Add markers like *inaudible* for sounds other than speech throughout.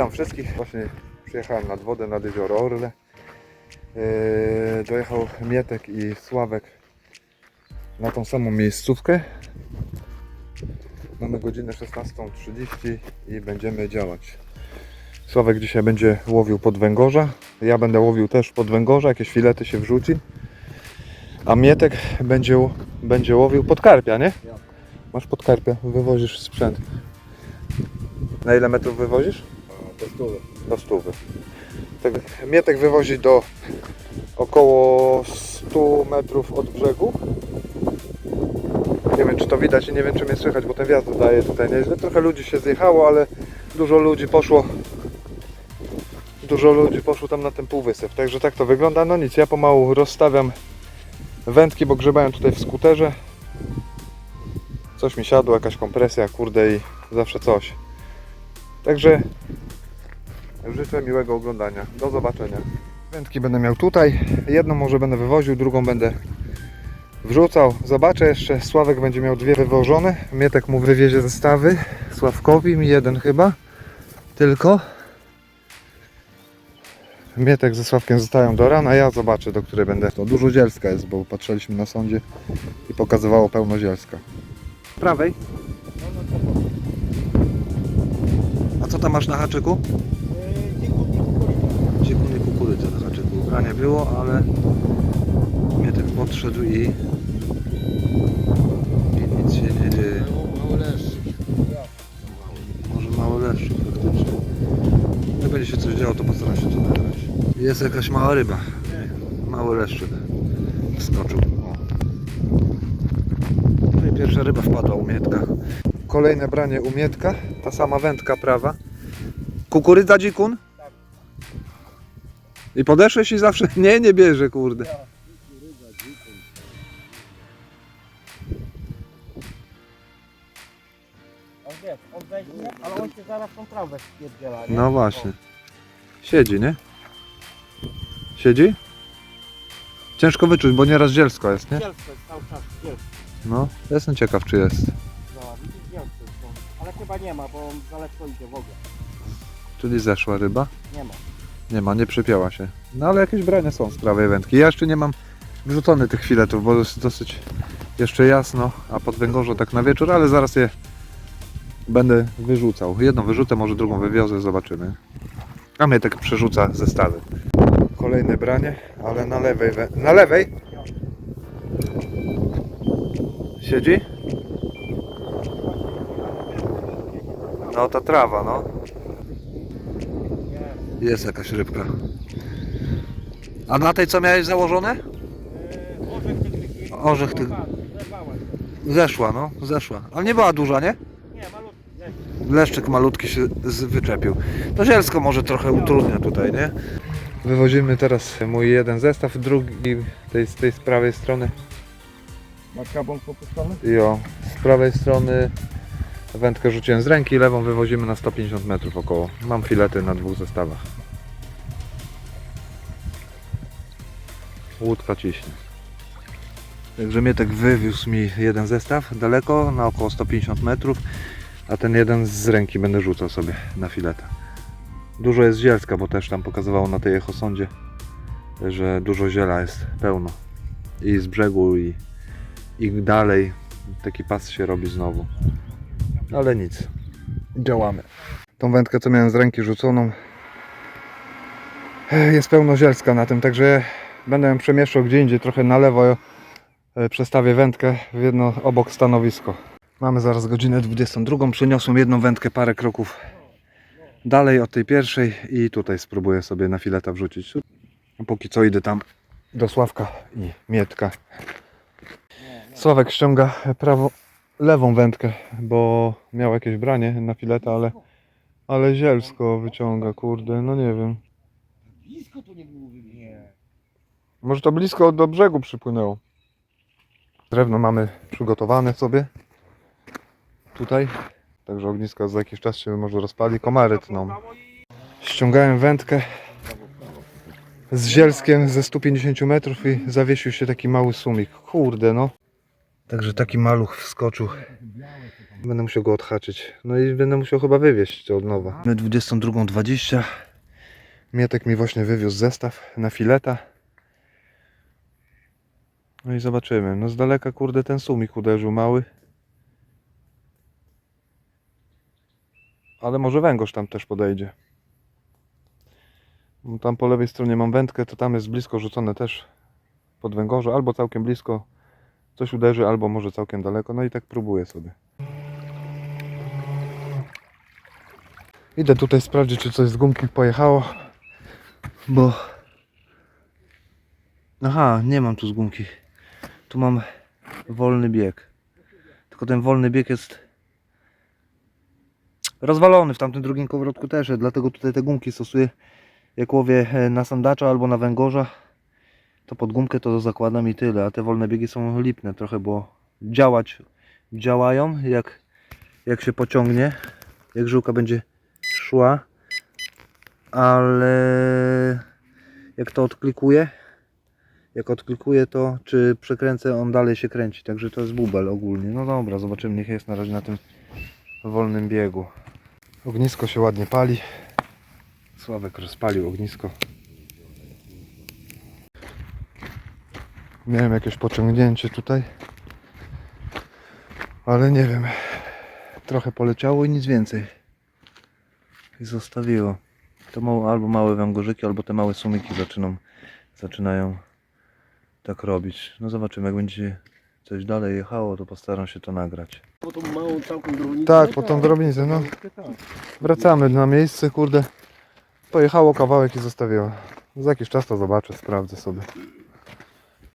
Witam wszystkich. Właśnie przyjechałem nad wodę, nad jezioro Orle. Yy, dojechał Mietek i Sławek na tą samą miejscówkę. Mamy godzinę 16.30 i będziemy działać. Sławek dzisiaj będzie łowił pod węgorza. Ja będę łowił też pod węgorza, jakieś filety się wrzuci. A Mietek będzie, będzie łowił pod karpia, nie? Masz pod karpia, wywozisz sprzęt. Na ile metrów wywozisz? Do stół. Do stówy. Tak, Mietek wywozi do około 100 metrów od brzegu. Nie wiem czy to widać i nie wiem czy mnie słychać, bo ten wiatr daje tutaj nieźle. Trochę ludzi się zjechało, ale dużo ludzi poszło dużo ludzi poszło tam na ten półwysyp. Także tak to wygląda. No nic, ja pomału rozstawiam wędki, bo grzebają tutaj w skuterze. Coś mi siadło, jakaś kompresja, kurde i zawsze coś. Także życzę miłego oglądania. Do zobaczenia. Wędki będę miał tutaj. Jedną może będę wywoził, drugą będę wrzucał. Zobaczę jeszcze. Sławek będzie miał dwie wywożone. Mietek mu wywiezie zestawy. Sławkowi mi jeden chyba. Tylko. Mietek ze Sławkiem zostają do rana. Ja zobaczę, do której będę. To dużo zielska jest, bo patrzyliśmy na sądzie i pokazywało pełno zielska. Prawej. A co tam masz na haczyku? Nie było, ale Mietek podszedł i, i nic się nie dzieje. Może mały leszczyk faktycznie. Jak będzie się coś działo, to postaram się to nagrać. Jest jakaś mała ryba. Mały leszczyk. Wskoczył. No i pierwsza ryba wpadła u Mietka. Kolejne branie u Mietka. Ta sama wędka prawa. Kukurydza dzikun? I podeszłeś i zawsze... *laughs* Nie, nie bierze, kurde. On wiesz, on weźmie, ale on się zaraz tą trawę spierdziela, nie? No właśnie. Siedzi, nie? Siedzi? Ciężko wyczuć, bo nieraz zielsko jest, nie? Zielsko jest cały czas, zielsko. No, jestem ciekaw, czy jest. No, widzisz, zielsko jest to. Ale chyba nie ma, bo on daleko idzie w ogóle. Czyli zeszła ryba? Nie ma. Nie ma, nie przypięła się. No ale jakieś brania są z prawej wędki. Ja jeszcze nie mam wrzucony tych filetów, bo jest dosyć jeszcze jasno, a pod węgorze tak na wieczór, ale zaraz je będę wyrzucał. Jedną wyrzucę, może drugą wywiozę, zobaczymy. A mnie tak przerzuca zestawy. Kolejne branie, ale na lewej. Na lewej? Siedzi? No ta trawa, no. Jest jakaś rybka. A na tej co miałeś założone? Orzech tych. Zeszła, no, zeszła. Ale nie była duża, nie? Nie, malutki. Leszczyk malutki się wyczepił. To zielsko może trochę utrudnia tutaj, nie? Wywozimy teraz mój jeden zestaw, drugi tej, z tej z prawej strony. Masz kabon popuszczony? I o, z prawej strony wędkę rzuciłem z ręki, lewą wywozimy na 150 metrów około. Mam filety na dwóch zestawach. Łódka ciśnie. Także Mietek wywiózł mi jeden zestaw daleko, na około 150 metrów, a ten jeden z ręki będę rzucał sobie na fileta. Dużo jest zielska, bo też tam pokazywało na tej echosondzie, że dużo ziela jest pełno. I z brzegu, i, i dalej taki pas się robi znowu. Ale nic. Działamy. Tą wędkę, co miałem z ręki rzuconą, e, jest pełno zielska na tym, także będę ją przemieszczał gdzie indziej, trochę na lewo e, przestawię wędkę w jedno obok stanowisko. Mamy zaraz godzinę 22. Przeniosłem jedną wędkę parę kroków dalej od tej pierwszej i tutaj spróbuję sobie na fileta wrzucić. Póki co idę tam do Sławka i Mietka. Sławek ściąga prawo, lewą wędkę, bo miał jakieś branie na fileta, ale, ale zielsko wyciąga, kurde, no nie wiem. Blisko to nie było Nie. Może to blisko do brzegu przypłynęło. Drewno mamy przygotowane sobie. Tutaj. Także ognisko za jakiś czas się może rozpali. Komary tną. Ściągałem wędkę z zielskiem ze 150 metrów i zawiesił się taki mały sumik. Kurde no. Także taki maluch wskoczył Będę musiał go odhaczyć. No i będę musiał chyba wywieźć od nowa. My 22.20. Mietek mi właśnie wywiózł zestaw na fileta. No i zobaczymy. No z daleka kurde ten sumik uderzył mały. Ale może węgorz tam też podejdzie. No Tam po lewej stronie mam wędkę, to tam jest blisko rzucone też pod węgorze, albo całkiem blisko coś uderzy, albo może całkiem daleko. No i tak próbuję sobie. Idę tutaj sprawdzić, czy coś z gumki pojechało, bo... Aha, nie mam tu z gumki. Tu mam wolny bieg. Tylko ten wolny bieg jest rozwalony w tamtym drugim kołowrotku też, dlatego tutaj te gumki stosuję. Jak łowię e, na sandacza albo na węgorza, to pod gumkę to zakładam i tyle, a te wolne biegi są lipne trochę, bo działać działają, jak, jak się pociągnie, jak żyłka będzie szła, ale jak to odklikuje, jak odklikuję to, czy przekręcę, on dalej się kręci, także to jest bubel ogólnie. No dobra, zobaczymy, niech jest na razie na tym wolnym biegu. Ognisko się ładnie pali. Sławek rozpalił ognisko. Miałem jakieś pociągnięcie tutaj. Ale nie wiem. Trochę poleciało i nic więcej. I zostawiło. To mało, albo małe węgorzyki, albo te małe sumiki zaczyną, zaczynają tak robić. No zobaczymy, jak będzie coś dalej jechało, to postaram się to nagrać. Po tą małą całką drobnicę. Tak, po tą drobnicę, no. Wracamy na miejsce, kurde. Pojechało kawałek i zostawiło. Za jakiś czas to zobaczę, sprawdzę sobie.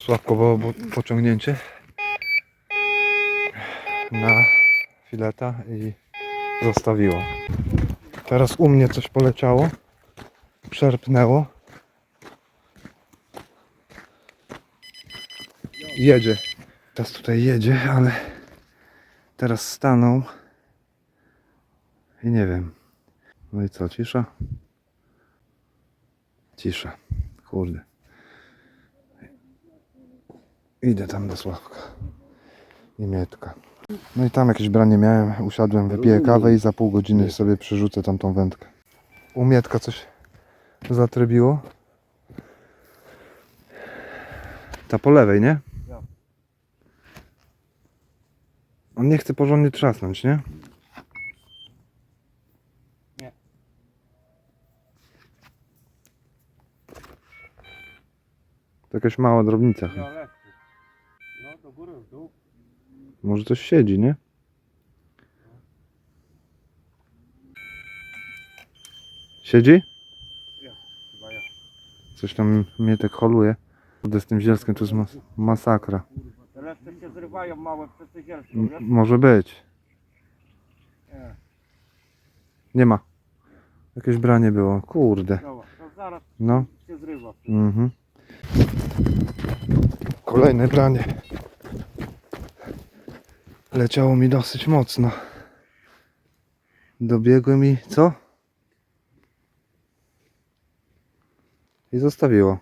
Sławkowo bo- pociągnięcie na fileta i zostawiło. Teraz u mnie coś poleciało. Przerpnęło. Jedzie. Teraz tutaj jedzie, ale teraz stanął. I nie wiem. No i co, cisza? Cisza. Kurde. Idę tam do Sławka. I Mietka. No i tam jakieś branie miałem. Usiadłem, wypiję kawę i za pół godziny sobie przerzucę tamtą wędkę. U Mietka coś zatrybiło. Ta po lewej, nie? On nie chce porządnie trzasnąć, nie? Nie. To jakaś mała drobnica. chyba. Ja góry, w dół. Może coś siedzi, nie? Siedzi? Chyba ja. Coś tam mnie tak holuje. Kurde, z tym zielskiem to jest mas masakra. Te się zrywają małe przez te zielsko, M wiesz? może być. Nie. Nie ma. Jakieś branie było. Kurde. Zobacz, to zaraz No. się zrywa. Mhm. Kolejne branie. Leciało mi dosyć mocno. Dobiegłem i co? I zostawiło.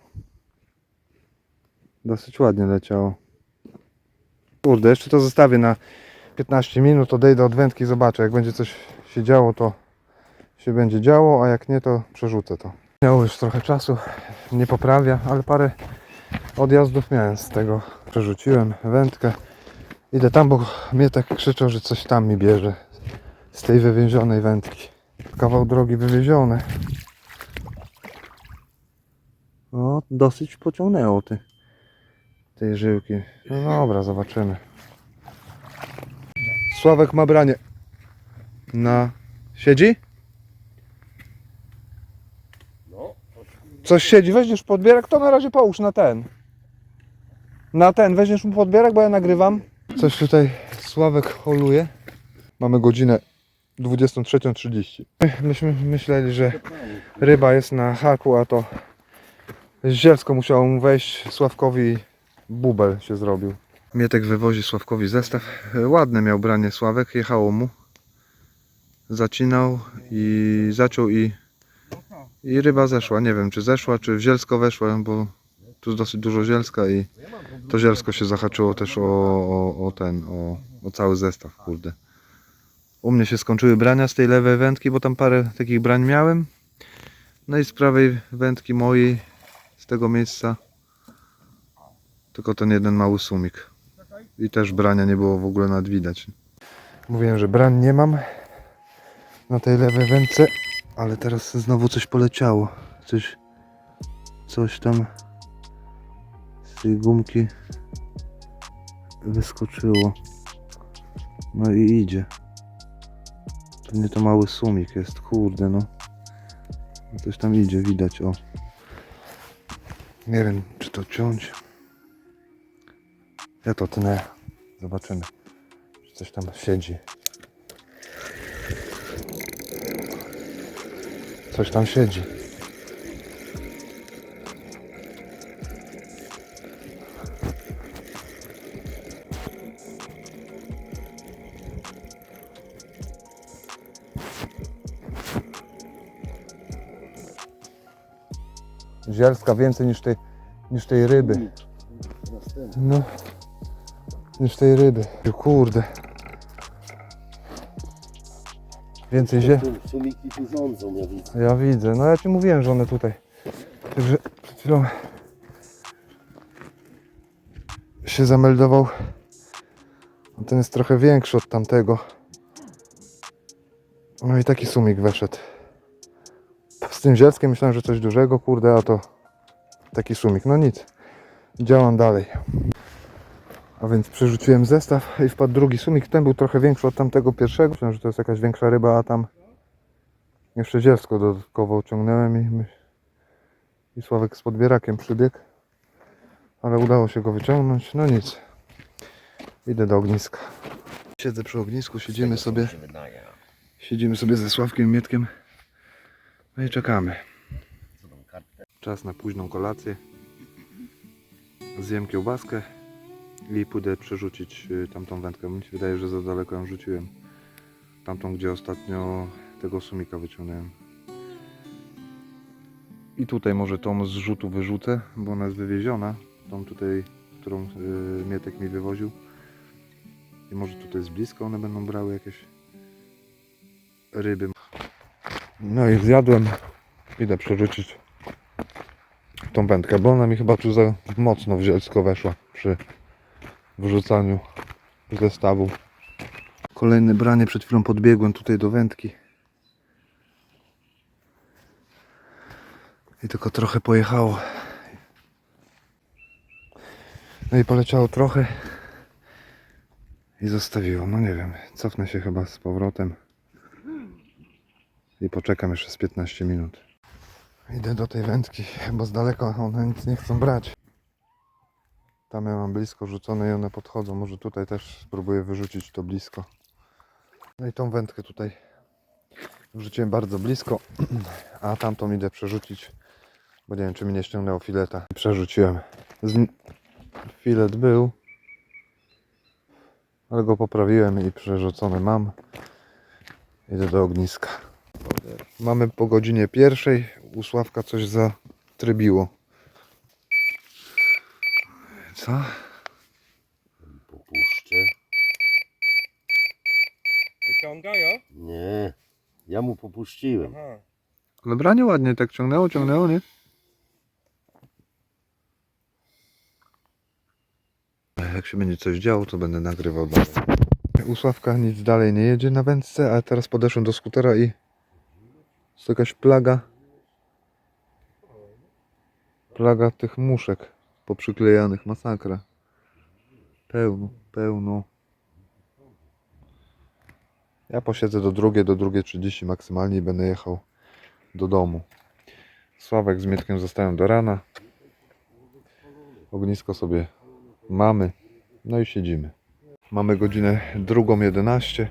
Dosyć ładnie leciało. Kurde, jeszcze to zostawię na 15 minut, odejdę od wędki, zobaczę. Jak będzie coś się działo, to się będzie działo, a jak nie, to przerzucę to. Miało już trochę czasu, nie poprawia, ale parę odjazdów miałem z tego. Przerzuciłem wędkę. Idę tam, bo mnie tak krzyczał, że coś tam mi bierze z tej wywiezionej wędki. Kawał drogi wywieziony. No, dosyć pociągnęło ty, tej żyłki. No dobra, zobaczymy. Sławek ma branie. Na... Siedzi? Coś siedzi, weźmiesz podbierak, to na razie połóż na ten. Na ten, weźmiesz mu podbierak, bo ja nagrywam. Coś tutaj Sławek holuje. Mamy godzinę 23.30. Myśmy myśleli, że ryba jest na haku, a to zielsko musiało mu wejść Sławkowi bubel się zrobił. Mietek wywozi Sławkowi zestaw. Ładne miał branie Sławek, jechało mu. Zacinał i zaciął i i ryba zeszła. Nie wiem, czy zeszła, czy w zielsko weszła, bo tu jest dosyć dużo zielska i to zielsko się zahaczyło też o, o, o ten, o, o cały zestaw, kurde. U mnie się skończyły brania z tej lewej wędki, bo tam parę takich brań miałem. No i z prawej wędki mojej, z tego miejsca, tylko ten jeden mały sumik. I też brania nie było w ogóle nad widać. Mówiłem, że brań nie mam na tej lewej wędce, ale teraz znowu coś poleciało. Coś, coś tam tej gumki wyskoczyło. No i idzie. Pewnie to mały sumik jest, kurde no. Coś tam idzie, widać, o. Nie wiem, czy to ciąć. Ja to tnę. Zobaczymy, czy coś tam siedzi. Coś tam siedzi. Zielska więcej niż tej, niż tej ryby. No. Niż tej ryby. Kurde. Więcej zie... Sumiki tu rządzą, ja widzę. Ja widzę. No ja ci mówiłem, że one tutaj. Także przed chwilą się zameldował. Ten jest trochę większy od tamtego. No i taki sumik weszedł. Z tym zielskiem myślałem, że coś dużego, kurde, a to taki sumik. No nic. Działam dalej. A więc przerzuciłem zestaw i wpadł drugi sumik. Ten był trochę większy od tamtego pierwszego. Myślałem, że to jest jakaś większa ryba, a tam jeszcze zielsko dodatkowo ciągnąłem i, i Sławek z podbierakiem przybiegł. Ale udało się go wyciągnąć. No nic. Idę do ogniska. Siedzę przy ognisku, siedzimy sobie. Siedzimy sobie ze Sławkiem Mietkiem. No i czekamy. Czas na późną kolację. Zjem kiełbaskę i pójdę przerzucić y, tamtą wędkę. Mi się wydaje, że za daleko ją rzuciłem. Tamtą, gdzie ostatnio tego sumika wyciągnąłem. I tutaj może tą z rzutu wyrzucę, bo ona jest wywieziona. Tą tutaj, którą y, Mietek mi wywoził. I może tutaj jest blisko, one będą brały jakieś ryby. No i zjadłem. Idę przerzucić tą wędkę, bo ona mi chyba tu za mocno w zielsko weszła przy wrzucaniu zestawu. Kolejne branie, przed chwilą podbiegłem tutaj do wędki. I tylko trochę pojechało. No i poleciało trochę. I zostawiło. No nie wiem, cofnę się chyba z powrotem. I poczekam jeszcze z 15 minut. Idę do tej wędki, bo z daleka one nic nie chcą brać. Tam ja mam blisko rzucone i one podchodzą. Może tutaj też spróbuję wyrzucić to blisko. No i tą wędkę tutaj wrzuciłem bardzo blisko, a tamtą idę przerzucić, bo nie wiem czy mi nie ściągnęło fileta. Przerzuciłem. Z... Filet był, ale go poprawiłem i przerzucony mam. Idę do ogniska. Mamy po godzinie pierwszej. U Sławka coś zatrybiło. Co? Popuszczę. Wyciąga, jo? Nie. Ja mu popuściłem. Aha. Ale branie ładnie tak ciągnęło, ciągnęło, nie? Jak się będzie coś działo, to będę nagrywał dalej. U Sławka nic dalej nie jedzie na wędce, a teraz podeszłem do skutera i jest jakaś plaga. Plaga tych muszek poprzyklejanych, masakra. Pełno, pełno. Ja posiedzę do drugiej, do drugiej 30 maksymalnie i będę jechał do domu. Sławek z Mietkiem zostają do rana. Ognisko sobie mamy. No i siedzimy. Mamy godzinę drugą 11.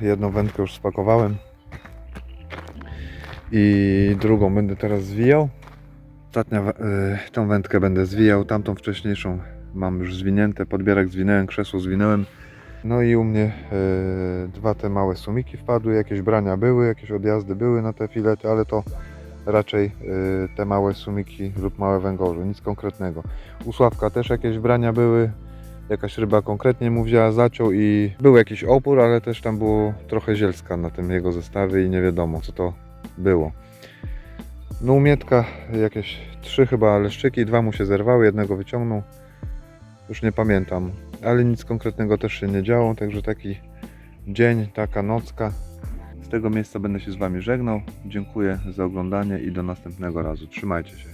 Jedną wędkę już spakowałem. I drugą będę teraz zwijał. Ostatnia, y, tą wędkę będę zwijał, tamtą wcześniejszą mam już zwinięte, podbierak zwinąłem, krzesło zwinąłem. No i u mnie y, dwa te małe sumiki wpadły, jakieś brania były, jakieś odjazdy były na te filety, ale to raczej y, te małe sumiki lub małe węgorze, nic konkretnego. U Sławka też jakieś brania były, jakaś ryba konkretnie mu wzięła, zaciął i był jakiś opór, ale też tam było trochę zielska na tym jego zestawie i nie wiadomo co to było. No u Mietka jakieś trzy chyba leszczyki, dwa mu się zerwały, jednego wyciągnął. Już nie pamiętam, ale nic konkretnego też się nie działo, także taki dzień, taka nocka. Z tego miejsca będę się z Wami żegnał. Dziękuję za oglądanie i do następnego razu. Trzymajcie się.